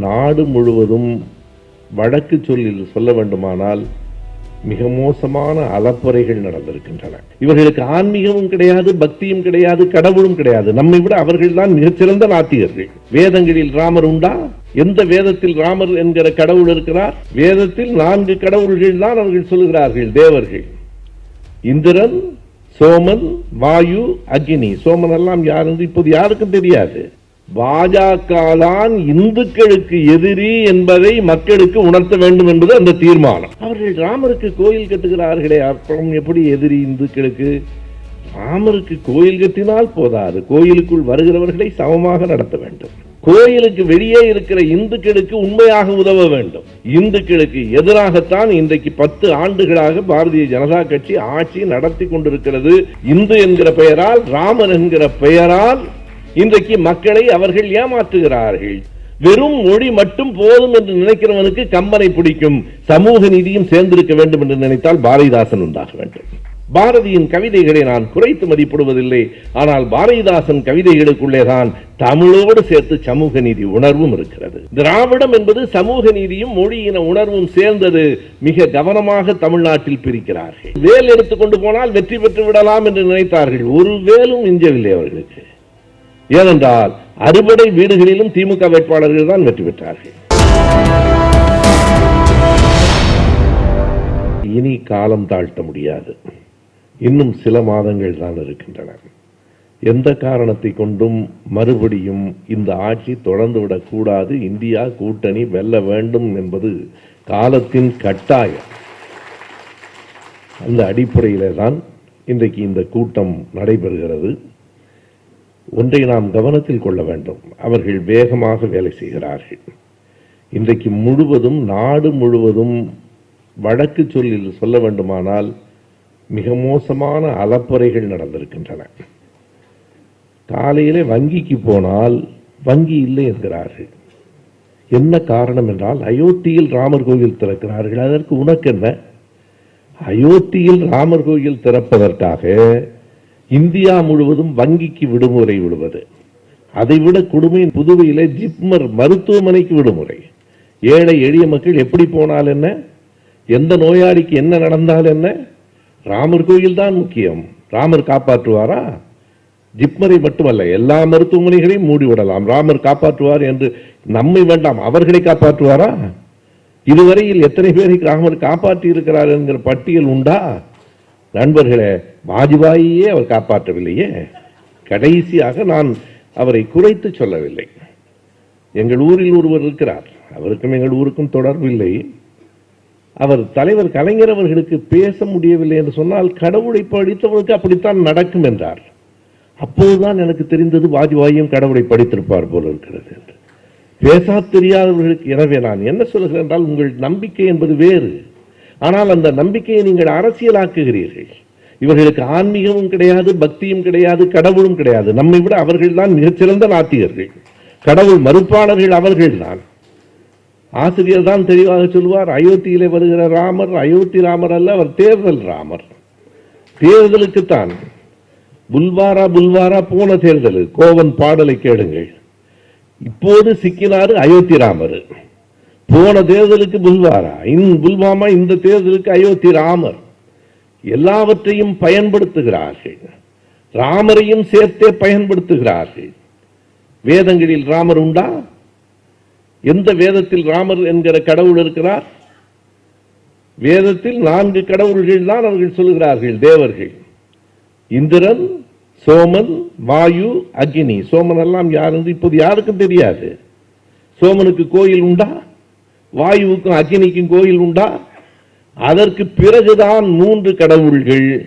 நாடு முழுவதும் வழக்கு சொல்லில் சொல்ல வேண்டுமானால் மிக மோசமான அலப்பறைகள் நடந்திருக்கின்றன. இவர்களுக்கு ஆன்மீகமும் கிடையாது பக்தியும் கிடையாது கடவுளும் கிடையாது. நம்மை விட அவர்கள்தான் மிகச்சிறந்த நாத்திகர்கள். வேதங்களில் ராமர் உண்டா? எந்த வேதத்தில் ராமர் என்கிற கடவுள் இருக்கிறார்? வேதத்தில் நான்கு கடவுள்கள் தான் அவர்கள் சொல்லுகிறார்கள் தேவர்கள். இந்திரன் சோமன் வாயு அக்னி. சோமன் எல்லாம் யார் என்று இப்போது யாருக்கும் தெரியாது. பாஜக தான் இந்துக்களுக்கு எதிரி என்பதை மக்களுக்கு உணர்த்த வேண்டும் என்பது அந்த தீர்மானம். அவர்கள் ராமருக்கு கோயில் கட்டுகிறார்களே அப்புறம் எப்படி எதிரி இந்துக்களுக்கு? ராமருக்கு கோயில் கட்டினால் போதாது கோயிலுக்குள் வருகிறவர்களை சமமாக நடத்த வேண்டும். கோயிலுக்கு வெளியே இருக்கிற இந்துக்களுக்கு உண்மையாக உதவ வேண்டும். இந்துக்களுக்கு எதிராகத்தான் இன்றைக்கு பத்து ஆண்டுகளாக பாரதிய ஜனதா கட்சி ஆட்சி நடத்தி கொண்டிருக்கிறது. இந்து என்கிற பெயரால் ராமன் என்கிற பெயரால் இன்றைக்கு மக்களை அவர்கள் ஏமாற்றுகிறார்கள். வெறும் மொழி மட்டும் போதும் என்று நினைக்கிறவனுக்கு கம்பனை பிடிக்கும் சமூக நீதியும் சேர்ந்திருக்க வேண்டும் என்று நினைத்தால் பாரதிதாசன் உண்டாக வேண்டும். பாரதியின் கவிதைகளை நான் குறைத்து மதிப்பிடுவதில்லை. ஆனால் பாரதிதாசன் கவிதைகளுக்குள்ளேதான் தமிழோடு சேர்த்து சமூக நீதி உணர்வும் இருக்கிறது. திராவிடம் என்பது சமூக நீதியும் மொழியின உணர்வும் சேர்ந்தது. மிக கவனமாக தமிழ்நாட்டில் பிரிக்கிறார்கள். வேல் எடுத்துக்கொண்டு போனால் வெற்றி பெற்று விடலாம் என்று நினைத்தார்கள். ஒரு வேலும் மிஞ்சவில்லை அவர்களுக்கு. ஏனென்றால் அறுபடை வீடுகளிலும் திமுக வேட்பாளர்கள் தான் வெற்றி பெற்றார்கள். இனி காலம் தாழ்த்த முடியாது. இன்னும் சில மாதங்கள் தான் இருக்கின்றன. எந்த காரணத்தை கொண்டும் மறுபடியும் இந்த ஆட்சி தொடர்ந்து விடக்கூடாது இந்தியா கூட்டணி வெல்ல வேண்டும் என்பது காலத்தின் கட்டாயம். அந்த அடிப்படையிலே தான் இன்றைக்கு இந்த கூட்டம் நடைபெறுகிறது. ஒன்றை நாம் கவனத்தில் கொள்ள வேண்டும். அவர்கள் வேகமாக வேலை செய்கிறார்கள். இன்றைக்கு முழுவதும் நாடு முழுவதும் வடக்கு சொல்லில் சொல்ல வேண்டுமானால் மிக மோசமான அலப்பறைகள் நடந்திருக்கின்றன. காலையிலே வங்கிக்கு போனால் வங்கி இல்லை என்கிறார்கள். என்ன காரணம் என்றால் அயோத்தியில் ராமர் கோயில் திறக்கிறார்கள். அதற்கு உனக்கு என்ன அயோத்தியில் ராமர் கோயில் திறப்பதற்காக இந்தியா முழுவதும் வங்கிக்கு விடுமுறை விடுவது. அதைவிட கொடுமை புதுவையில் ஜிப்மர் மருத்துவமனைக்கு விடுமுறை. ஏழை எளிய மக்கள் எப்படி போனால் என்ன? எந்த நோயாளிக்கு என்ன நடந்தால் என்ன? ராமர் கோயில் தான் முக்கியம். ராமர் காப்பாற்றுவாரா? ஜிப்மரை மட்டுமல்ல எல்லா மருத்துவமனைகளையும் மூடிவிடலாம். ராமர் காப்பாற்றுவார் என்று நம்மை வேண்டாம் அவர்களை காப்பாற்றுவாரா? இதுவரையில் எத்தனை பேரை ராமர் காப்பாற்றி இருக்கிறார் என்கிற பட்டியல் உண்டா? நண்பர்களே வாஜ்பாயியே அவர் காப்பாற்றவில்லையே? கடைசியாக நான் அவரை குறைத்து சொல்லவில்லை. எங்கள் ஊரில் ஒருவர் இருக்கிறார். அவருக்கும் எங்கள் ஊருக்கும் தொடர்பில்லை அவர் தலைவர் கலைஞர் அவர்களுக்கு பேச முடியவில்லை என்று சொன்னால் கடவுளை படித்தவனுக்கு அப்படித்தான் நடக்கும் என்றார். அப்போதுதான் எனக்கு தெரிந்தது வாஜ்பாயும் கடவுளை படித்திருப்பார் போல இருக்கிறது என்று. பேசா தெரியாதவர்களுக்கு எனவே நான் என்ன சொல்கிறேன் என்றால் உங்கள் நம்பிக்கை என்பது வேறு. ஆனால் அந்த நம்பிக்கையை நீங்கள் அரசியலாக்குகிறீர்கள். இவர்களுக்கு ஆன்மீகமும் கிடையாது பக்தியும் கிடையாது கடவுளும் கிடையாது. நம்மை விட அவர்கள்தான் மிகச்சிறந்த நாத்திகர்கள். கடவுள் மறுப்பாளர்கள் அவர்கள்தான் ஆசிரியர் தான் தெளிவாக சொல்வார் அயோத்தியிலே வருகிற ராமர் அயோத்தி ராமர் அல்ல அவர் தேர்தல் ராமர். தேர்தலுக்குத்தான் புல்வாரா புல்வாரா போன தேர்தல். கோவன் பாடலை கேளுங்கள். இப்போது சிக்கினாரு அயோத்தி ராமர். போன தேர்தலுக்கு புல்வாரா? இந்த புல்வாமா இந்த தேர்தலுக்கு அயோத்தி ராமர். எல்லாவற்றையும் பயன்படுத்துகிறார்கள். ராமரையும் சேர்த்தே பயன்படுத்துகிறார்கள். வேதங்களில் ராமர் உண்டா? எந்த வேதத்தில் ராமர் என்கிற கடவுள் இருக்கிறார்? வேதத்தில் நான்கு கடவுள்கள் தான் அவர்கள் சொல்லுகிறார்கள் தேவர்கள். இந்திரன் சோமன் வாயு அக்னி. சோமன் எல்லாம் யார் என்று இப்போது யாருக்கும் தெரியாது. சோமனுக்கு கோயில் உண்டா? வாயுவுக்கும் அக்னிக்கும் கோயில் உண்டா? அதற்கு பிறகுதான் மூன்று கடவுள்கள்.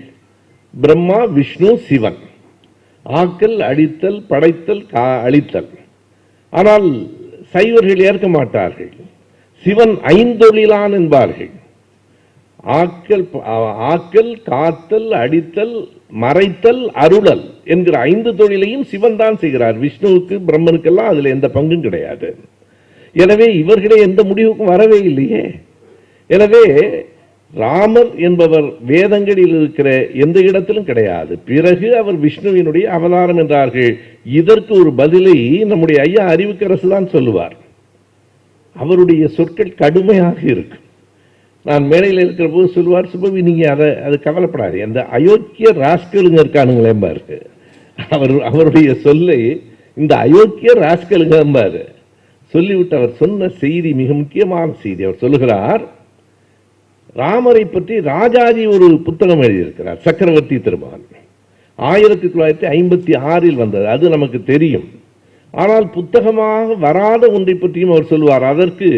பிரம்மா விஷ்ணு சிவன். ஆக்கல் அடித்தல் படைத்தல் கா- அழித்தல். ஆனால் சைவர்கள் ஏற்க மாட்டார்கள். சிவன் ஐந்தொழிலான் என்பார்கள். ஆக்கல் ஆக்கல் காத்தல் அடித்தல் மறைத்தல் அருளல் என்கிற ஐந்து தொழிலையும் சிவன் தான் செய்கிறார். விஷ்ணுவுக்கு பிரம்மனுக்கெல்லாம் அதுல எந்த பங்கும் கிடையாது. எனவே இவர்களே எந்த முடிவுக்கும் வரவே இல்லையே. எனவே ராமர் என்பவர் வேதங்களில் இருக்கிற எந்த இடத்திலும் கிடையாது. பிறகு அவர் விஷ்ணுவினுடைய அவதாரம் என்றார்கள். இதற்கு ஒரு பதிலை நம்முடைய ஐயா அறிவுக்கரசு தான் சொல்லுவார். அவருடைய சொற்கள் கடுமையாக இருக்கும் நான் மேடையில் இருக்கிற போது சொல்லுவார் சுபவி நீங்க அதை அது கவலைப்படாது. அந்த அயோக்கிய ராஸ்கலுங்க இருக்கானுங்களே பாரு. அவர் அவருடைய சொல்லை இந்த அயோக்கிய ராஸ்கலுங்க பாரு. சொல்லிவிட்டு அவர் சொன்ன செய்தி மிக முக்கியமான செய்தி. அவர் சொல்லுகிறார் ராமரை பற்றி ராஜாஜி ஒரு புத்தகம் எழுதியிருக்கிறார் சக்கரவர்த்தி திருமகன் ஆயிரத்தி தொள்ளாயிரத்தி ஐம்பத்தி ஆறில் வந்தது அது நமக்கு தெரியும். ஆனால் புத்தகமாக வராத ஒன்றை பற்றியும் அவர் சொல்லுவார். அதற்கு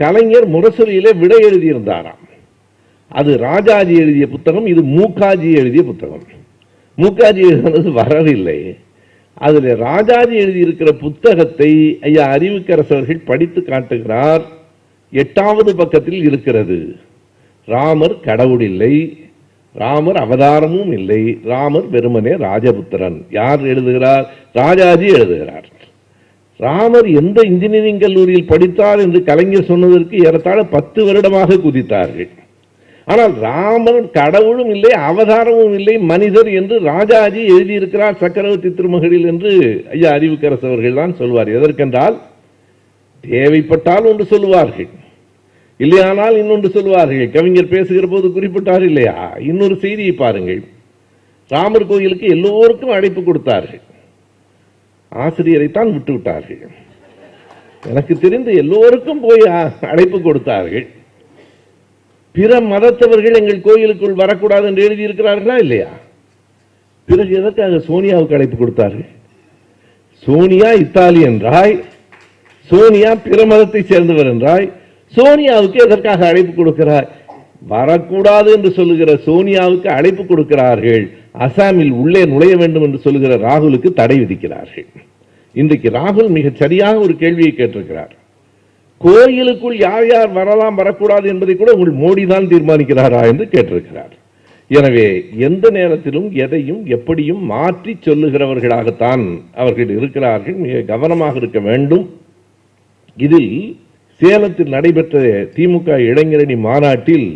கலைஞர் முரசொலியிலே விடை எழுதியிருந்தாராம். அது ராஜாஜி எழுதிய புத்தகம் இது மூகாஜி எழுதிய புத்தகம். மூகாஜி எழுதினது வரவில்லை. அதில் ராஜாஜி எழுதியிருக்கிற புத்தகத்தை ஐயா அறிவுக்கரசவர்கள் படித்து காட்டுகிறார். எட்டாவது பக்கத்தில் இருக்கிறது. ராமர் கடவுள் இல்லை ராமர் அவதாரமும் இல்லை. ராமர் வெறுமனே ராஜபுத்திரன். யார் எழுதுகிறார்? ராஜாஜி எழுதுகிறார். ராமர் எந்த இன்ஜினியரிங் கல்லூரியில் படித்தார் என்று கலைஞர் சொன்னதற்கு ஏறத்தாழ பத்து வருடமாக குதித்தார்கள். ஆனால் ராமர் கடவுளும் இல்லை அவதாரமும் இல்லை மனிதர் என்று ராஜாஜி எழுதியிருக்கிறார் சக்கரவர்த்தி திருமகளில் என்று ஐயா அறிவுக்கரசு அவர்கள் தான் சொல்வார். எதற்கென்றால் தேவைப்பட்டால் ஒன்று சொல்லுவார்கள் இல்லையானால் இன்னொன்று சொல்வார்கள் கவிஞர் பேசுகிற போது குறிப்பிட்டார் இல்லையா? இன்னொரு செய்தியை பாருங்கள். ராமர் கோயிலுக்கு எல்லோருக்கும் அழைப்பு கொடுத்தார்கள். ஆசிரியரைத்தான் விட்டு விட்டார்கள் எனக்கு தெரிந்து எல்லோருக்கும் போய் அழைப்பு கொடுத்தார்கள். பிற மதத்தவர்கள் எங்கள் கோயிலுக்குள் வரக்கூடாது என்று எழுதியிருக்கிறார்களா இல்லையா? பிறகு எதற்காக சோனியாவுக்கு அழைப்பு கொடுத்தார்கள்? சோனியா இத்தாலி என்றாய் சோனியா பிற மதத்தை சேர்ந்தவர் என்றாய் சோனியாவுக்கு எதற்காக அழைப்பு கொடுக்கிறார் வரக்கூடாது என்று சொல்லுகிற சோனியாவுக்கு அழைப்பு கொடுக்கிறார்கள். அசாமில் உள்ளே நுழைய வேண்டும் என்று சொல்லுகிற ராகுலுக்கு தடை விதிக்கிறார்கள். இன்றைக்கு ராகுல் மிகச் சரியாக ஒரு கேள்வியை கேட்டிருக்கிறார். கோயிலுக்குள் யார் யார் வரலாம் வரக்கூடாது என்பதை கூட உங்கள் மோடி தான் தீர்மானிக்கிறாரா என்று கேட்டிருக்கிறார். எனவே எந்த நேரத்திலும் எதையும் எப்படியும் மாற்றி சொல்லுகிறவர்களாகத்தான் அவர்கள் இருக்கிறார்கள். மிக கவனமாக இருக்க வேண்டும். இதில் சேலத்தில் நடைபெற்ற திமுக இளைஞரணி மாநாட்டில்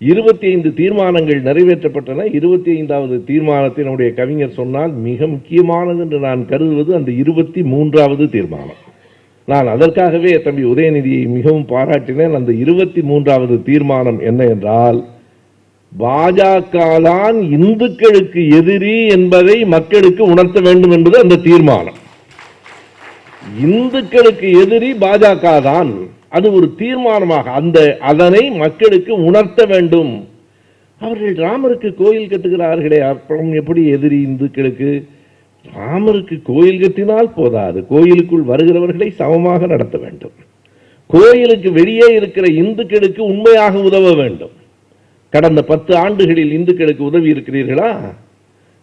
இருபத்தி ஐந்து தீர்மானங்கள் நிறைவேற்றப்பட்டன. இருபத்தி ஐந்தாவது தீர்மானத்தினுடைய கவிஞர் சொன்னால் மிக முக்கியமானது என்று நான் கருதுவது அந்த இருபத்தி மூன்றாவது தீர்மானம். நான் அதற்காகவே தம்பி உதயநிதியை மிகவும் பாராட்டினேன். அந்த இருபத்தி மூன்றாவது தீர்மானம் என்ன என்றால் பாஜக தான் இந்துக்களுக்கு எதிரி என்பதை மக்களுக்கு உணர்த்த வேண்டும் என்பது அந்த தீர்மானம். இந்துக்களுக்கு எதிரி பாஜக தான் அது ஒரு தீர்மானமாக. அந்த அதனை மக்களுக்கு உணர்த்த வேண்டும். அவர்கள் ராமருக்கு கோயில் கட்டுகிறார்களே அப்புறம் எப்படி எதிரி இந்துக்களுக்கு? ராமருக்கு கோயில் கட்டினால் போதாது. கோயிலுக்குள் வருகிறவர்களை சமமாக நடத்த வேண்டும். கோயிலுக்கு வெளியே இருக்கிற இந்துக்களுக்கு உண்மையாக உதவ வேண்டும். கடந்த பத்து ஆண்டுகளில் இந்துக்களுக்கு உதவி இருக்கிறீர்களா?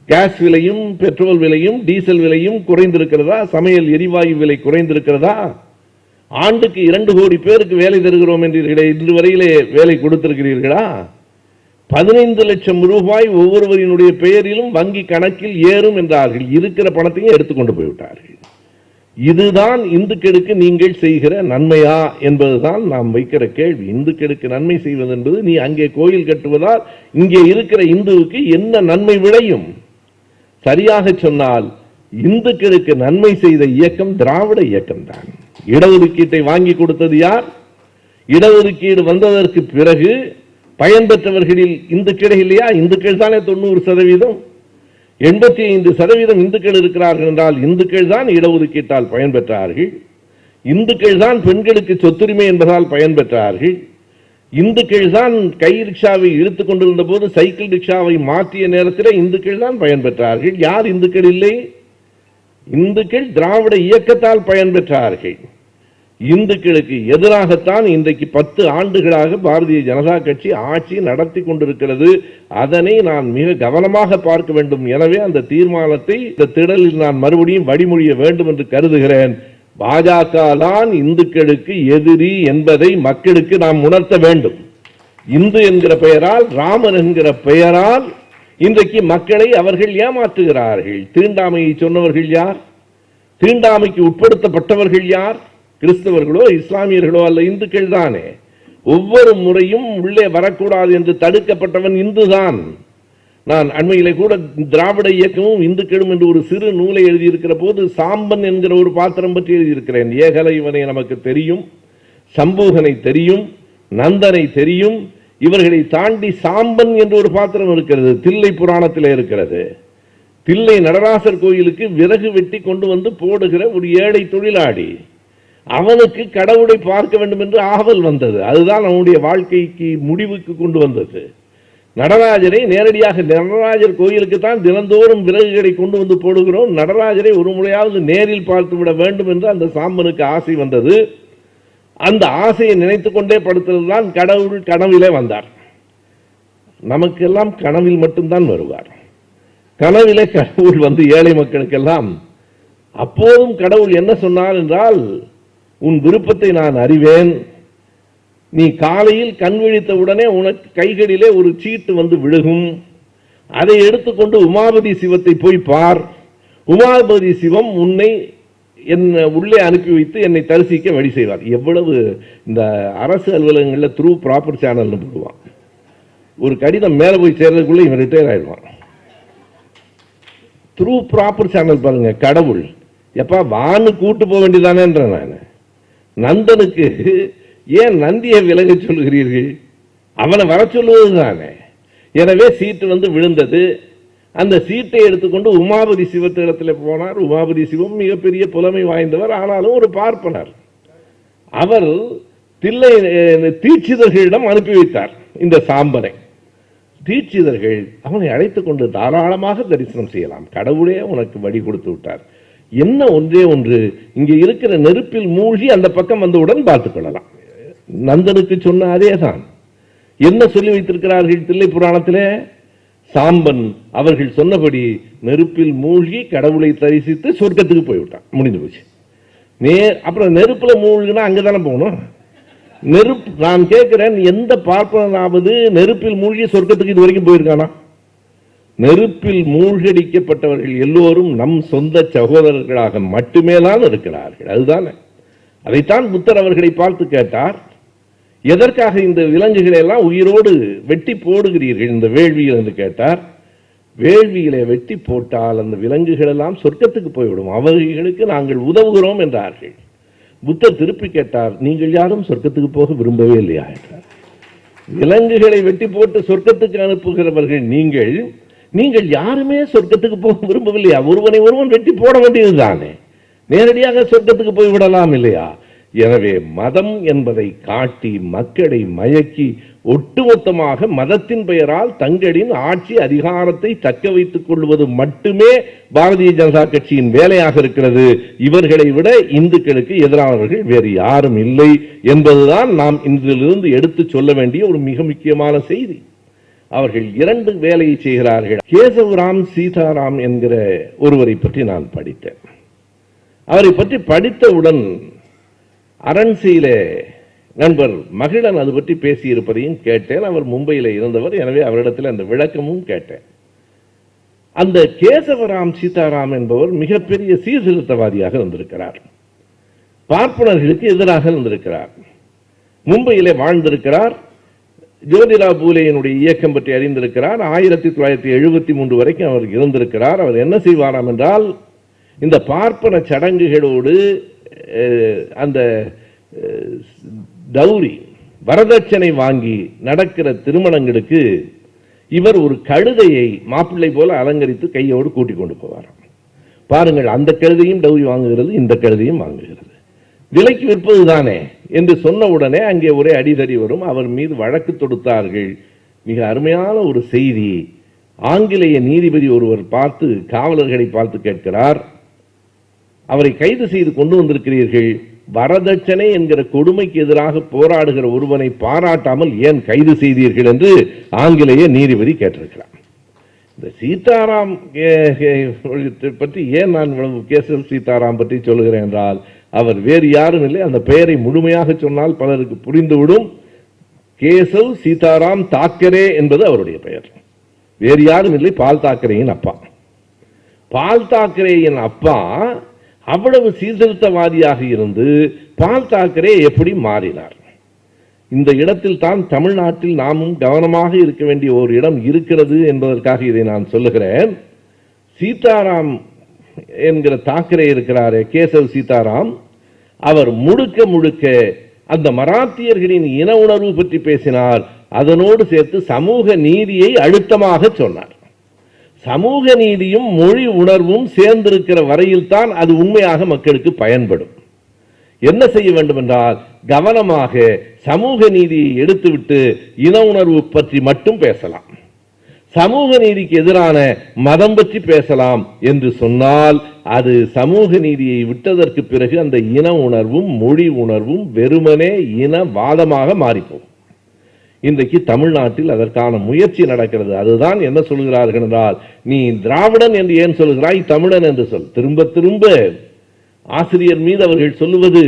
கேஸ் விலையும் பெட்ரோல் விலையும் டீசல் விலையும் குறைந்திருக்கிறதா? சமையல் எரிவாயு விலை குறைந்திருக்கிறதா? ஆண்டுக்கு இரண்டு கோடி பேருக்கு வேலை தருகிறோம் என்றீர்களே இன்று வரையிலே வேலை கொடுத்திருக்கிறீர்களா? பதினைந்து லட்சம் ரூபாய் ஒவ்வொருவரினுடைய பெயரிலும் வங்கி கணக்கில் ஏறும் என்றார்கள். இருக்கிற பணத்தையும் எடுத்துக்கொண்டு போய்விட்டார்கள். இதுதான் இந்துக்களுக்கு நீங்கள் செய்கிற நன்மையா என்பதுதான் நாம் வைக்கிற கேள்வி. இந்துக்களுக்கு நன்மை செய்வது என்பது நீ அங்கே கோயில் கட்டுவதால் இங்கே இருக்கிற இந்துவுக்கு என்ன நன்மை விளையும்? சரியாக சொன்னால் இந்துக்களுக்கு நன்மை செய்த இயக்கம் திராவிட இயக்கம் தான் இடஒதுக்கீட்டை வாங்கி கொடுத்தது யார்? இடஒதுக்கீடு வந்ததற்கு பிறகு பயன்பெற்றவர்களில் இந்துக்கள் இல்லையா? இந்துக்கள் தானே தொண்ணூறு சதவீதம். எண்பத்தி ஐந்து சதவீதம் இந்துக்கள் இருக்கிறார்கள் என்றால் இந்துக்கள் தான் இடஒதுக்கீட்டால் பயன்பெற்றார்கள். இந்துக்கள் தான் பெண்களுக்கு சொத்துரிமை என்பதால் பயன்பெற்றார்கள். இந்துக்கள் தான் கை ரிக்ஷாவை இழுத்துக் கொண்டிருந்த போது சைக்கிள் ரிக்ஷாவை மாற்றிய நேரத்தில் இந்துக்கள் தான் பயன்பெற்றார்கள். யார் இந்துக்கள் இல்லை? இந்துக்கள் திராவிட இயக்கத்தால் பயன்பெற்றார்கள். இந்துக்களுக்கு எதிராகத்தான் இன்றைக்கு பத்து ஆண்டுகளாக பாரதிய ஜனதா கட்சி ஆட்சி நடத்தி கொண்டிருக்கிறது. அதனை நான் மிக கவனமாக பார்க்க வேண்டும். எனவே அந்த தீர்மானத்தை இந்த திடலில் நான் மறுபடியும் வழிமொழிய வேண்டும் என்று கருதுகிறேன். பாஜக தான் இந்துக்களுக்கு எதிரி என்பதை மக்களுக்கு நாம் உணர்த்த வேண்டும். இந்து என்கிற பெயரால் ராமன் என்கிற பெயரால் இன்றைக்கு மக்களை அவர்கள் ஏமாற்றுகிறார்கள். தீண்டாமையை சொன்னவர்கள் யார்? தீண்டாமைக்கு உட்படுத்தப்பட்டவர்கள் யார்? கிறிஸ்தவர்களோ இஸ்லாமியர்களோ அல்ல இந்துக்கள் தானே. ஒவ்வொரு முறையும் உள்ளே வரக்கூடாது என்று தடுக்கப்பட்டவன் இந்துதான் நான் அண்மையிலே கூட திராவிட இயக்கமும் இந்துக்களும் என்று ஒரு சிறு நூலை எழுதியிருக்கிற போது சாம்பன் என்கிற ஒரு பாத்திரம் பற்றி எழுதியிருக்கிறேன். ஏகலை இவனை நமக்கு தெரியும். சம்பூகனை தெரியும். நந்தனை தெரியும். இவர்களை தாண்டி சாம்பன் என்று ஒரு பாத்திரம் இருக்கிறது. தில்லை புராணத்தில் இருக்கிறது. தில்லை நடராசர் கோயிலுக்கு விறகு வெட்டி கொண்டு வந்து போடுகிற ஒரு ஏழை தொழிலாளி. அவனுக்கு கடவுளை பார்க்க வேண்டும் என்று ஆவல் வந்தது. அதுதான் அவனுடைய வாழ்க்கைக்கு முடிவுக்கு கொண்டு வந்தது. நடராஜரை நேரடியாக நடராஜர் கோயிலுக்கு தான் தினந்தோறும் விறகுகளை கொண்டு வந்து போடுகிறோம். நடராஜரை ஒரு முறையாவது நேரில் பார்த்து விட வேண்டும் என்று அந்த சாம்பனுக்கு ஆசை வந்தது. அந்த ஆசையை நினைத்துக் கொண்டே படுத்ததுதான் கடவுள் கனவிலே வந்தார். நமக்கெல்லாம் கனவில் மட்டும்தான் வருவார். கனவிலே கடவுள் வந்து ஏழை மக்களுக்கெல்லாம் அப்போதும் கடவுள் என்ன சொன்னார் என்றால் உன் விருப்பத்தை நான் அறிவேன். நீ காலையில் கண் விழித்த உடனே உனக்கு கைகளிலே ஒரு சீட்டு வந்து விழுகும். அதை எடுத்துக்கொண்டு உமாபதி சிவத்தை போய் பார். உமாபதி சிவம் உன்னை என்னை உள்ளே அனுப்பி வைத்து என்னை தரிசிக்க வழி செய்வார். எவ்வளவு இந்த அரசு அலுவலகங்களில் த்ரூ ப்ராப்பர் சேனல்னு போடுவான். ஒரு கடிதம் மேலே போய் சேர்றதுக்குள்ள இவன் ரிட்டையர் ஆயிடுவான். த்ரூ ப்ராப்பர் சேனல் பாருங்க கடவுள். எப்பா வான்னு கூட்டு போக வேண்டியதானேன்ற நான். நந்தனுக்கு ஏன் நந்தியை விலக சொல்கிறீர்கள் அவனை வர சொல்லுவது தானே. எனவே சீட்டு வந்து விழுந்தது. அந்த சீட்டை எடுத்துக்கொண்டு உமாபதி சிவத்திடத்தில் போனார். உமாபதி சிவம் மிகப்பெரிய புலமை வாய்ந்தவர். ஆனாலும் ஒரு பார்ப்பனர். அவர் தில்லை தீட்சிதர்களிடம் அனுப்பி வைத்தார் இந்த சாம்பனை. தீட்சிதர்கள் அவனை அழைத்துக் கொண்டு தாராளமாக தரிசனம் செய்யலாம். கடவுளே உனக்கு வழி கொடுத்து விட்டார். என்ன ஒன்றே ஒன்று இங்கே இருக்கிற நெருப்பில் மூழ்கி அந்த பக்கம் வந்தவுடன் பார்த்துக் கொள்ளலாம். நந்தனுக்கு சொன்ன அதேதான். என்ன சொல்லி வைத்திருக்கிறார்கள் தில்லை புராணத்திலே? சாம்பன் அவர்கள் சொன்னபடி நெருப்பில் மூழ்கி கடவுளை தரிசித்து சொர்க்கத்துக்கு போய்விட்டான். முடிந்து போச்சு. நே அப்புறம் நெருப்புல மூழ்கினா அங்கதானே போகணும்? நெருப்பு நான் கேட்கிறேன் எந்த பார்ப்பனாவது நெருப்பில் மூழ்கி சொர்க்கத்துக்கு இது வரைக்கும் போயிருக்கானா? நெருப்பில் மூழ்கடிக்கப்பட்டவர்கள் எல்லோரும் நம் சொந்த சகோதரர்களாக மட்டுமே தான் இருக்கிறார்கள். அதுதானே. அதைத்தான் புத்தர் அவர்களை பார்த்து கேட்டார். எதற்காக இந்த விலங்குகளை எல்லாம் உயிரோடு வெட்டி போடுகிறீர்கள் இந்த வேள்வியில் என்று கேட்டார். வேள்வியிலே வெட்டி போட்டால் அந்த விலங்குகள் எல்லாம் சொர்க்கத்துக்கு போய்விடும். அவர்களுக்கு நாங்கள் உதவுகிறோம் என்றார்கள். புத்தர் திருப்பி கேட்டார் நீங்கள் யாரும் சொர்க்கத்துக்கு போக விரும்பவே இல்லையா? என்றார். விலங்குகளை வெட்டி போட்டு சொர்க்கத்துக்கு அனுப்புகிறவர்கள் நீங்கள் நீங்கள் யாருமே சொர்க்கத்துக்கு போக விரும்பவில்லையா? ஒருவனை ஒருவன் வெட்டி போட வேண்டியதுதானே நேரடியாக சொர்க்கத்துக்கு போய் விடலாம் இல்லையா? எனவே மதம் என்பதை காட்டி மக்களை மயக்கி ஒட்டுமொத்தமாக மதத்தின் பெயரால் தங்களின் ஆட்சி அதிகாரத்தை தக்க வைத்துக் கொள்வது மட்டுமே பாரதிய ஜனதா கட்சியின் வேலையாக இருக்கிறது. இவர்களை விட இந்துக்களுக்கு எதிரானவர்கள் வேறு யாரும் இல்லை என்பதுதான் நாம் இன்றிலிருந்து எடுத்து சொல்ல வேண்டிய ஒரு மிக முக்கியமான செய்தி. அவர்கள் இரண்டு வேலையை செய்கிறார்கள். கேசவராம் சீதாராம் என்கிற ஒருவரை பற்றி நான் படித்தேன். அவரை பற்றி படித்தவுடன் அரண்சியில நண்பர் மகிழன் அது பற்றி பேசியிருப்பதையும் கேட்டேன். அவர் மும்பையில் இருந்தவர். எனவே அவரிடத்தில் அந்த விளக்கமும் கேட்டேன். அந்த கேசவராம் சீதாராம் என்பவர் மிகப்பெரிய சீர்திருத்தவாதியாக இருந்திருக்கிறார். பார்ப்பனர்களுக்கு எதிராக இருந்திருக்கிறார். மும்பையிலே வாழ்ந்திருக்கிறார். ஜோதிரா பூலேயினுடைய இயக்கம் பற்றி அறிந்திருக்கிறார். ஆயிரத்தி தொள்ளாயிரத்தி எழுபத்தி மூன்று வரைக்கும் அவர் இருந்திருக்கிறார். அவர் என்ன செய்வாராம் என்றால் இந்த பார்ப்பன சடங்குகளோடு அந்த தௌரி டௌரி வரதட்சணை வாங்கி நடக்கிற திருமணங்களுக்கு இவர் ஒரு கழுதையை மாப்பிள்ளை போல அலங்கரித்து கையோடு கூட்டிக் கொண்டு போவாராம். பாருங்கள் அந்த கழுதையும் டௌரி வாங்குகிறது இந்த கழுதையும் வாங்குகிறது. விலைக்கு விற்பது தானே என்று சொன்ன உடனே அங்கே ஒரே அடிதடி வரும் அவர் மீது வழக்கு தொடுத்தார்கள் மிக அருமையான ஒரு செய்தி ஆங்கிலேய நீதிபதி ஒருவர் பார்த்து காவலர்களை பார்த்து கேட்கிறார் அவரை கைது செய்து கொண்டு வந்திருக்கிறீர்கள் வரதட்சணை என்கிற கொடுமைக்கு எதிராக போராடுகிற ஒருவனை பாராட்டாமல் ஏன் கைது செய்தீர்கள் என்று ஆங்கிலேய நீதிபதி கேட்டிருக்கிறார் இந்த சீதாராம் கே- பற்றி ஏன் நான் இவ்வளவு கேசவ் சீதாராம் பற்றி சொல்லுகிறேன் என்றால் அவர் வேறு யாரும் இல்லை. அந்த பெயரை முழுமையாக சொன்னால் பலருக்கு புரிந்துவிடும். கேசவ் சீதாராம் தாக்கரே என்பது அவருடைய பெயர். வேறு யாரும் இல்லை பால் தாக்கரேயின் அப்பா. பால் தாக்கரேயின் அப்பா அவ்வளவு சீர்திருத்தவாதியாக இருந்து பால் தாக்கரே எப்படி மாறினார்? இந்த இடத்தில் தான் தமிழ்நாட்டில் நாமும் கவனமாக இருக்க வேண்டிய ஒரு இடம் இருக்கிறது என்பதற்காக இதை நான் சொல்லுகிறேன். சீதாராம் என்கிற தாக்கரே இருக்கிறாரே கேசவ் சீதாராம். அவர் முழுக்க முழுக்க அந்த மராத்தியர்களின் இன உணர்வு பற்றி பேசினார். அதனோடு சேர்த்து சமூக நீதியை அழுத்தமாக சொன்னார். சமூக நீதியும் மொழி உணர்வும் சேர்ந்திருக்கிற வரையில் தான் அது உண்மையாக மக்களுக்கு பயன்படும். என்ன செய்ய வேண்டும் என்றால் கவனமாக சமூக நீதியை எடுத்துவிட்டு இன உணர்வு பற்றி மட்டும் பேசலாம். சமூக நீதிக்கு எதிரான மதம் பற்றி பேசலாம் என்று சொன்னால் அது சமூக நீதியை விட்டதற்கு பிறகு அந்த இன உணர்வும் மொழி உணர்வும் வெறுமனே இனவாதமாக மாறிப்போம். இன்றைக்கு தமிழ்நாட்டில் அதற்கான முயற்சி நடக்கிறது. அதுதான் என்ன சொல்கிறார்கள் என்றால் நீ திராவிடன் என்று ஏன் சொல்கிறாய் தமிழன் என்று சொல். திரும்ப திரும்ப ஆசிரியர் மீது அவர்கள் சொல்லுவது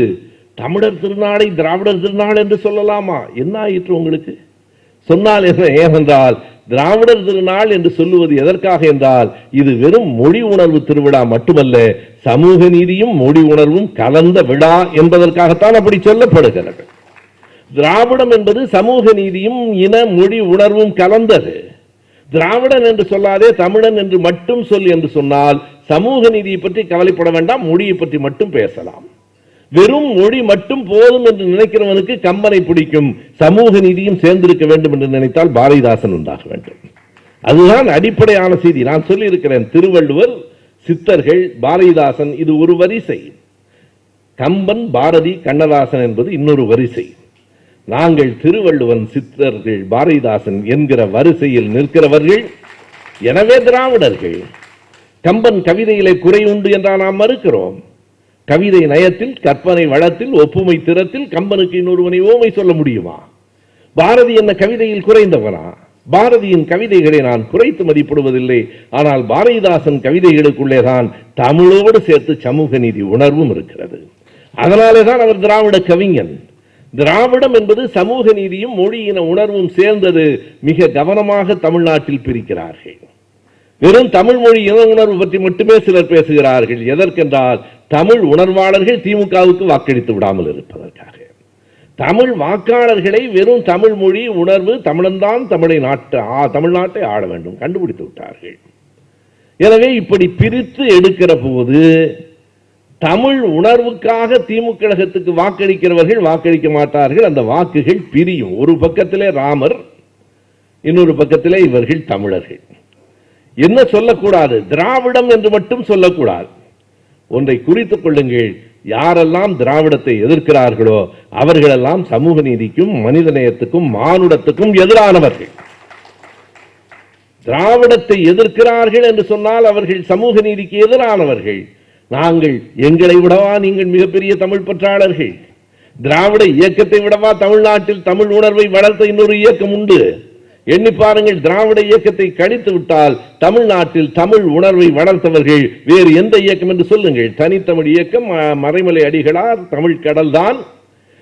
தமிழர் திருநாளை திராவிடர் திருநாள் என்று சொல்லலாமா? என்ன ஆயிற்று உங்களுக்கு? சொன்னால் என்ன ஏனென்றால் திராவிடர் திருநாள் என்று சொல்லுவது எதற்காக என்றால் இது வெறும் மொழி உணர்வு திருவிழா மட்டுமல்ல சமூக நீதியும் மொழி உணர்வும் கலந்த விழா என்பதற்காகத்தான் அப்படி சொல்லப்படுகிறது. திராவிடம் என்பது சமூக நீதியும் இன மொழி உணர்வும் கலந்தது. திராவிடன் என்று சொல்லாதே தமிழன் என்று மட்டும் சொல் என்று சொன்னால் சமூக நீதியை பற்றி கவலைப்பட வேண்டாம் மொழியை பற்றி மட்டும் பேசலாம். வெறும் மொழி மட்டும் போதும் என்று நினைக்கிறவனுக்கு கம்பனை பிடிக்கும். சமூக நீதியும் சேர்ந்திருக்க வேண்டும் என்று நினைத்தால் பாரதிதாசன் உண்டாக வேண்டும். அதுதான் அடிப்படையான செய்தி. நான் சொல்லியிருக்கிறேன் திருவள்ளுவர் சித்தர்கள் பாரதிதாசன் இது ஒரு வரிசை. கம்பன் பாரதி கண்ணதாசன் என்பது இன்னொரு வரிசை. நாங்கள் திருவள்ளுவன் சித்தர்கள் பாரதிதாசன் என்கிற வரிசையில் நிற்கிறவர்கள் எனவே திராவிடர்கள். கம்பன் கவிதையிலே குறை உண்டு என்றால் நாம் மறுக்கிறோம். கவிதை நயத்தில் கற்பனை வளத்தில் ஒப்புமை திறத்தில் கம்பனுக்கு இன்னொருவனை ஓமை சொல்ல முடியுமா? பாரதி என்ன கவிதையில் குறைந்தவனா? பாரதியின் கவிதைகளை நான் குறைத்து மதிப்பிடுவதில்லை. ஆனால் பாரதிதாசன் கவிதைகளுக்குள்ளே தான் தமிழோடு சேர்த்து சமூக நீதி உணர்வும் இருக்கிறது. அதனாலே தான் அவர் திராவிட கவிஞன். திராவிடம் என்பது சமூக நீதியும் மொழியின உணர்வும் சேர்ந்தது. மிக கவனமாக தமிழ்நாட்டில் பிரிக்கிறார்கள். வெறும் தமிழ் மொழி இன உணர்வு பற்றி மட்டுமே சிலர் பேசுகிறார்கள். எதற்கென்றால் தமிழ் உணர்வாளர்கள் திமுகவுக்கு வாக்களித்து விடாமல் இருப்பதற்காக. தமிழ் வாக்காளர்களை வெறும் தமிழ் மொழி உணர்வு தமிழன்தான் தமிழை நாட்டு ஆ- தமிழ்நாட்டை ஆட வேண்டும் கண்டுபிடித்து விட்டார்கள். எனவே இப்படி பிரித்து எடுக்கிற போது தமிழ் உணர்வுக்காக திமுக கழகத்துக்கு வாக்களிக்கிறவர்கள் வாக்களிக்க மாட்டார்கள். அந்த வாக்குகள் பிரியும். ஒரு பக்கத்திலே ராமர் இன்னொரு பக்கத்திலே இவர்கள் தமிழர்கள். என்ன சொல்லக்கூடாது? திராவிடம் என்று மட்டும் சொல்லக்கூடாது. ஒன்றை குறித்துக் கொள்ளுங்கள். யாரெல்லாம் திராவிடத்தை எதிர்க்கிறார்களோ அவர்களெல்லாம் சமூக நீதிக்கும் மனிதநேயத்துக்கும் மானுடத்துக்கும் எதிரானவர்கள். திராவிடத்தை எதிர்க்கிறார்கள் என்று சொன்னால் அவர்கள் சமூக நீதிக்கு எதிரானவர்கள். நாங்கள் எங்களை விடவா நீங்கள் மிகப்பெரிய தமிழ் பற்றாளர்கள்? திராவிட இயக்கத்தை விடவா தமிழ்நாட்டில் தமிழ் உணர்வை வளர்த்த இன்னொரு இயக்கம் உண்டு. எண்ணி பாருங்கள் திராவிட இயக்கத்தை கணித்து விட்டால் தமிழ்நாட்டில் தமிழ் உணர்வை வளர்த்தவர்கள் வேறு எந்த இயக்கம் என்று சொல்லுங்கள். தனித்தமிழ் இயக்கம் மறைமலை அடிகளார் தமிழ் கடல்தான்.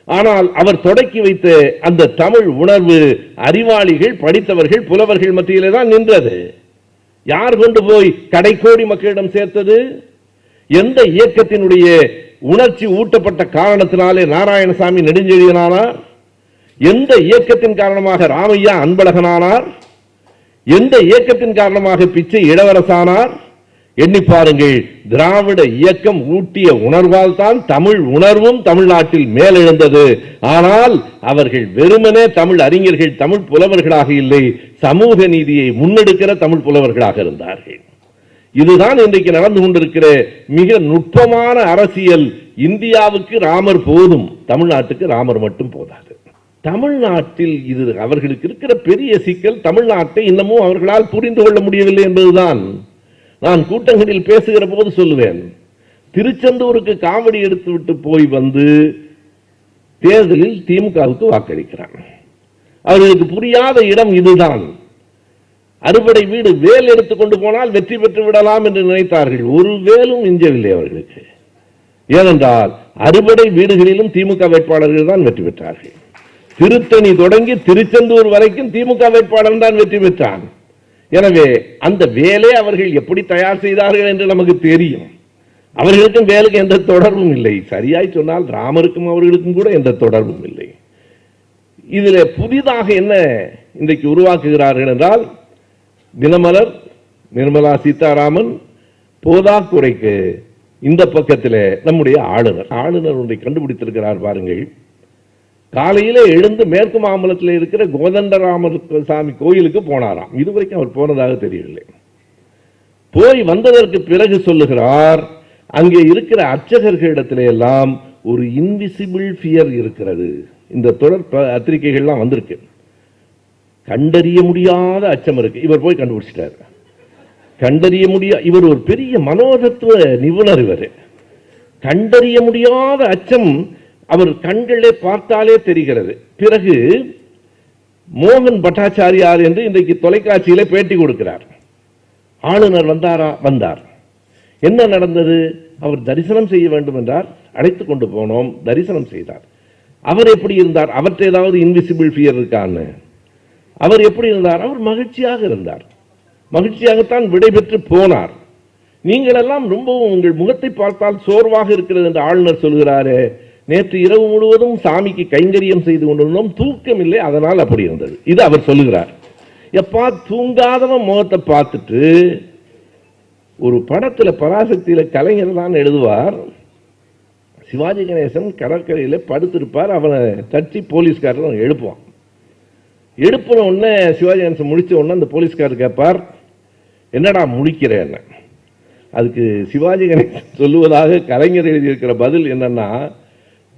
ஆனால் அவர் தொடக்கி வைத்த அந்த தமிழ் உணர்வு அறிவாளிகள் படித்தவர்கள் புலவர்கள் மத்தியிலே தான் நின்றது. யார் கொண்டு போய் கடைக்கோடி மக்களிடம் சேர்த்தது? எந்த இயக்கத்தினுடைய உணர்ச்சி ஊட்டப்பட்ட காரணத்தினாலே நாராயணசாமி நெடுஞ்செழியனானா எந்த இயக்கத்தின் காரணமாக ராமையா அன்பழகனானார்? எந்த இயக்கத்தின் காரணமாக பிச்சை இளவரசானார்? எண்ணி பாருங்கள் திராவிட இயக்கம் ஊட்டிய உணர்வால் தான் தமிழ் உணர்வும் தமிழ்நாட்டில் மேலெழுந்தது. ஆனால் அவர்கள் வெறுமனே தமிழ் அறிஞர்கள் தமிழ் புலவர்களாக இல்லை சமூக நீதியை முன்னெடுக்கிற தமிழ் புலவர்களாக இருந்தார்கள். இதுதான் இன்றைக்கு நடந்து கொண்டிருக்கிற மிக நுட்பமான அரசியல். இந்தியாவுக்கு ராமர் போதும் தமிழ்நாட்டுக்கு ராமர் மட்டும் போதாது. தமிழ்நாட்டில் இது அவர்களுக்கு இருக்கிற பெரிய சிக்கல் தமிழ்நாட்டை இன்னமும் அவர்களால் புரிந்து கொள்ள முடியவில்லை என்பதுதான். நான் கூட்டங்களில் பேசுகிற போது சொல்லுவேன் திருச்செந்தூருக்கு காவடி எடுத்து விட்டு போய் வந்து தேர்தலில் திமுகவுக்கு வாக்களிக்கிறான். அவர்களுக்கு புரியாத இடம் இதுதான். அறுபடை வீடு வேல் எடுத்துக்கொண்டு போனால் வெற்றி பெற்று விடலாம் என்று நினைத்தார்கள். ஒரு வேலும் மிஞ்சவில்லை அவர்களுக்கு. ஏனென்றால் அறுபடை வீடுகளிலும் திமுக வேட்பாளர்கள் தான் வெற்றி பெற்றார்கள். திருத்தணி தொடங்கி திருச்செந்தூர் வரைக்கும் திமுக வேட்பாளர் தான் வெற்றி பெற்றான். எனவே அந்த வேலை அவர்கள் எப்படி தயார் செய்தார்கள் என்று நமக்கு தெரியும். அவர்களுக்கும் வேலுக்கு எந்த தொடர்பும் இல்லை. சரியாய் சொன்னால் ராமருக்கும் அவர்களுக்கும் கூட எந்த தொடர்பும் இல்லை. இதில் புதிதாக என்ன இன்றைக்கு உருவாக்குகிறார்கள் என்றால் தினமலர் நிர்மலா சீதாராமன் போதாக்குறைக்கு இந்த பக்கத்தில் நம்முடைய ஆளுநர். ஆளுநர் ஒன்றை கண்டுபிடித்திருக்கிறார் பாருங்கள். காலையில எழுந்து மேற்கு மாம்பலத்தில் இருக்கிற கோதண்டராமர் சாமி கோயிலுக்கு போனாராம். இதுவரைக்கும் அவர் போனதாக தெரியவில்லை. போய் வந்ததற்கு பிறகு சொல்லுகிறார் அங்கே இருக்கிற அர்ச்சகர்களிடத்திலே எல்லாம் ஒரு இன்விசிபிள் ஃபியர் இருக்கிறது. இந்த தொடர் ப- பத்திரிகைகள்லாம் வந்திருக்கு. கண்டறிய முடியாத அச்சம் இருக்கு. இவர் போய் கண்டுபிடிச்சிட்டார். கண்டறிய முடியா இவர் ஒரு பெரிய மனோதத்துவ நிபுணர் இவர். கண்டறிய முடியாத அச்சம் அவர் கண்களே பார்த்தாலே தெரிகிறது. பிறகு மோகன் பட்டாச்சாரியார் என்று இன்றைக்கு தொலைக்காட்சியில பேட்டி கொடுக்கிறார். ஆளுநர் வந்தாரா? வந்தார். என்ன நடந்தது? அவர் தரிசனம் செய்ய வேண்டும் என்றார். அழைத்து கொண்டு போனோம். தரிசனம் செய்தார். அவர் எப்படி இருந்தார்? அவற்றை ஏதாவது இன்விசிபிள் ஃபியர் இருக்கான்னு. அவர் எப்படி இருந்தார்? அவர் மகிழ்ச்சியாக இருந்தார். மகிழ்ச்சியாகத்தான் விடைபெற்று போனார். நீங்களெல்லாம் ரொம்பவும் உங்கள் முகத்தை பார்த்தால் சோர்வாக இருக்கிறது என்று ஆளுநர் சொல்கிறாரே. நேற்று இரவு முழுவதும் சாமிக்கு கைங்கரியம் செய்து கொண்டிருந்தோம். தூக்கம் இல்லை அதனால் அப்படி இருந்தது. இது அவர் சொல்லுகிறார். எப்பா தூங்காதவன் முகத்தை பார்த்துட்டு ஒரு படத்துல பராசக்தியில கலைஞர் தான் எழுதுவார். சிவாஜி கணேசன் கடற்கரையில் படுத்திருப்பார். அவனை தட்டி போலீஸ்காரன் எழுப்புவான். எழுப்பின உடனே சிவாஜி கணேசன் முடிச்ச உடனே அந்த போலீஸ்காரர் கேட்பார் என்னடா முடிக்கிறேன்னு அதுக்கு சிவாஜி கணேசன் சொல்லுவதாக கலைஞர் எழுதியிருக்கிற பதில் என்னன்னா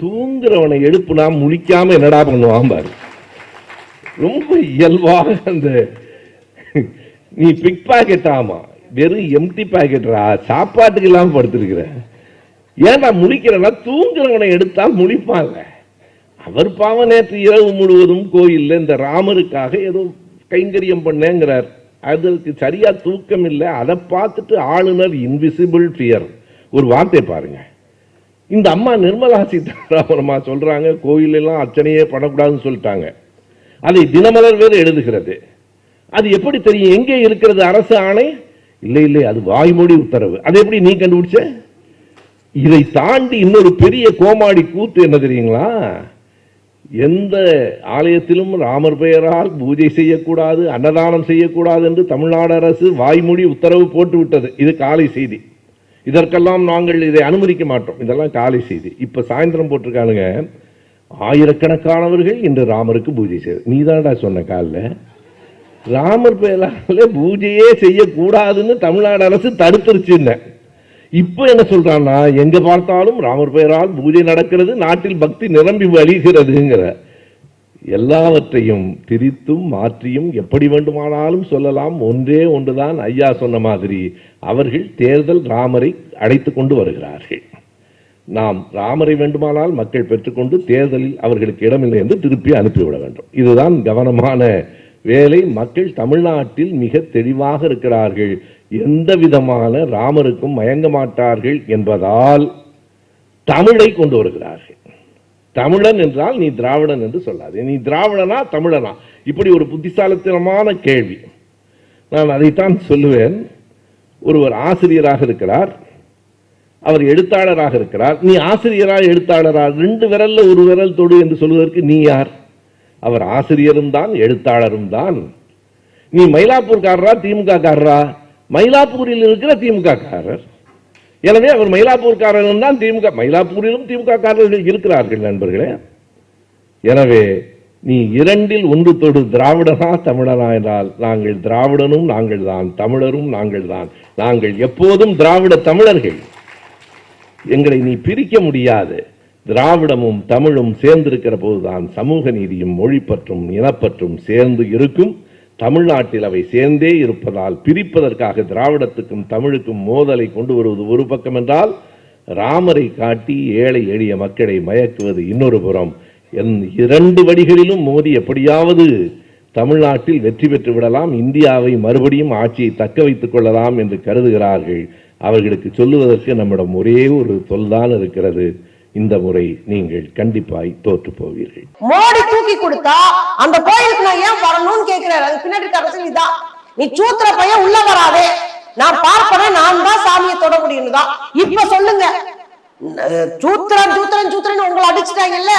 தூங்குறவனை எழுப்புனா முழிக்காம என்னடா பண்ணுவான் பாரு. ரொம்ப இயல்பாக அந்த நீ பிக் பாக்கெட் ஆமா வெறும் எம்டி பாக்கெட்ரா சாப்பாட்டுக்கு இல்லாம படுத்திருக்கிற. ஏன்டா முழிக்கிறனா தூங்குறவனை எடுத்தா முழிப்பாங்க. அவர் பாவம் நேற்று இரவு முழுவதும் கோயில்ல இந்த ராமருக்காக ஏதோ கைங்கரியம் பண்ணேங்கிறார். அதற்கு சரியா தூக்கம் இல்லை அதை பார்த்துட்டு ஆளுநர் இன்விசிபிள் ஃபியர் ஒரு வார்த்தை பாருங்க. இந்த அம்மா நிர்மலா சீதாராமன் சொல்றாங்க கோயில் எல்லாம் அர்ச்சனையே பண்ணக்கூடாதுன்னு சொல்லிட்டாங்க. அதை தினமலர் வேறு எழுதுகிறது. அது எப்படி தெரியும்? எங்கே இருக்கிறது அரசு ஆணை? இல்லை இல்லை அது வாய்மொழி உத்தரவு. அது எப்படி நீ கண்டுபிடிச்ச? இதை தாண்டி இன்னொரு பெரிய கோமாடி கூத்து என்ன தெரியுங்களா? எந்த ஆலயத்திலும் ராமர் பெயரால் பூஜை செய்யக்கூடாது அன்னதானம் செய்யக்கூடாது என்று தமிழ்நாடு அரசு வாய்மொழி உத்தரவு போட்டு விட்டது இது காலை செய்தி. இதற்கெல்லாம் நாங்கள் இதை அனுமதிக்க மாட்டோம். இதெல்லாம் காலை செய்தி. இப்போ சாயந்தரம் போட்டிருக்கானுங்க. ஆயிரக்கணக்கானவர்கள் இன்று ராமருக்கு பூஜை செய்ய நீதான்டா சொன்ன காலில். ராமர் பெயரால பூஜையே செய்யக்கூடாதுன்னு தமிழ்நாடு அரசு தடுத்துருச்சுன்னு. இப்போ என்ன சொல்கிறான்னா எங்கே பார்த்தாலும் ராமர் பெயரால் பூஜை நடக்கிறது நாட்டில் பக்தி நிரம்பி வழிகிறதுங்கிற எல்லாவற்றையும் திரித்தும் மாற்றியும் எப்படி வேண்டுமானாலும் சொல்லலாம். ஒன்றே ஒன்றுதான் ஐயா சொன்ன மாதிரி. அவர்கள் தேர்தல் ராமரை அடைத்து கொண்டு வருகிறார்கள். நாம் ராமரை வேண்டுமானால் மக்கள் பெற்றுக்கொண்டு தேர்தலில் அவர்களுக்கு இடமில்லை என்று திருப்பி அனுப்பிவிட வேண்டும். இதுதான் கவனமான வேலை. மக்கள் தமிழ்நாட்டில் மிக தெளிவாக இருக்கிறார்கள். எந்த விதமான ராமருக்கும் மயங்க மாட்டார்கள் என்பதால் தமிழை கொண்டு வருகிறார்கள். தமிழன் என்றால் நீ திராவிடன் என்று சொல்லாது. நீ திராவிடனா தமிழனா? இப்படி ஒரு புத்திசாலித்தனமான கேள்வி. நான் அதைத்தான் சொல்லுவேன். ஒருவர் ஆசிரியராக இருக்கிறார். அவர் எழுத்தாளராக இருக்கிறார். நீ ஆசிரியரா எழுத்தாளரா? ரெண்டு விரல்ல ஒரு விரல் தொடு என்று சொல்வதற்கு நீ யார்? அவர் ஆசிரியரும் தான் எழுத்தாளரும் தான். நீ மயிலாப்பூர்காரரா திமுக காரரா மயிலாப்பூரில் இருக்கிற திமுக காரர் எனவே அவர் மயிலாப்பூர்காரனும் தான் திமுக மயிலாப்பூரிலும் திமுக காரர்கள் இருக்கிறார்கள் நண்பர்களே. எனவே நீ இரண்டில் ஒன்று தொடு திராவிடனா தமிழனா என்றால் நாங்கள் திராவிடனும் நாங்கள் தான் தமிழரும் நாங்கள் தான். நாங்கள் எப்போதும் திராவிட தமிழர்கள். எங்களை நீ பிரிக்க முடியாது. திராவிடமும் தமிழும் சேர்ந்திருக்கிற போதுதான் சமூக நீதியும் மொழிப்பற்றும் இனப்பற்றும் சேர்ந்து இருக்கும். தமிழ்நாட்டில் அவை சேர்ந்தே இருப்பதால் பிரிப்பதற்காக திராவிடத்துக்கும் தமிழுக்கும் மோதலை கொண்டு வருவது ஒரு பக்கம் என்றால் ராமரை காட்டி ஏழை எளிய மக்களை மயக்குவது இன்னொரு புறம். என் இரண்டு வழிகளிலும் மோதி எப்படியாவது தமிழ்நாட்டில் வெற்றி பெற்று விடலாம் இந்தியாவை மறுபடியும் ஆட்சியை தக்க வைத்துக் கொள்ளலாம் என்று கருதுகிறார்கள். அவர்களுக்கு சொல்லுவதற்கு நம்மிடம் ஒரே ஒரு சொல்தான் இருக்கிறது. இந்த முறை நீங்கள் கண்டிப்பாய் தோற்று போவீர்கள். மோடி தூக்கி கொடுத்தா அந்த கோயிலுக்கு நான் ஏன் வரணும்னு கேக்குறாரு அது பின்னாடி இருக்க அரசியல் இதான் நீ சூத்திர பையன் உள்ள வராதே. நான் பார்ப்பேன்? நான் தான் சாமியை தொட முடியும் தான். இப்ப சொல்லுங்க. சூத்திரன் சூத்திரன் சூத்திரன் உங்களை அடிச்சுட்டாங்கல்ல?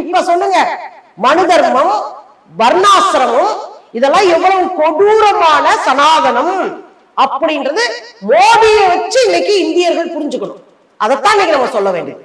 இப்ப சொல்லுங்க. மனு தர்மம் வர்ணாசிரமம் இதெல்லாம் எவ்வளவு கொடூரமான சனாதனம் அப்படின்றது மோடியை வச்சு இன்னைக்கு இந்தியர்கள் புரிஞ்சுக்கணும். அதைத்தான் இன்னைக்கு நம்ம சொல்ல வேண்டியது.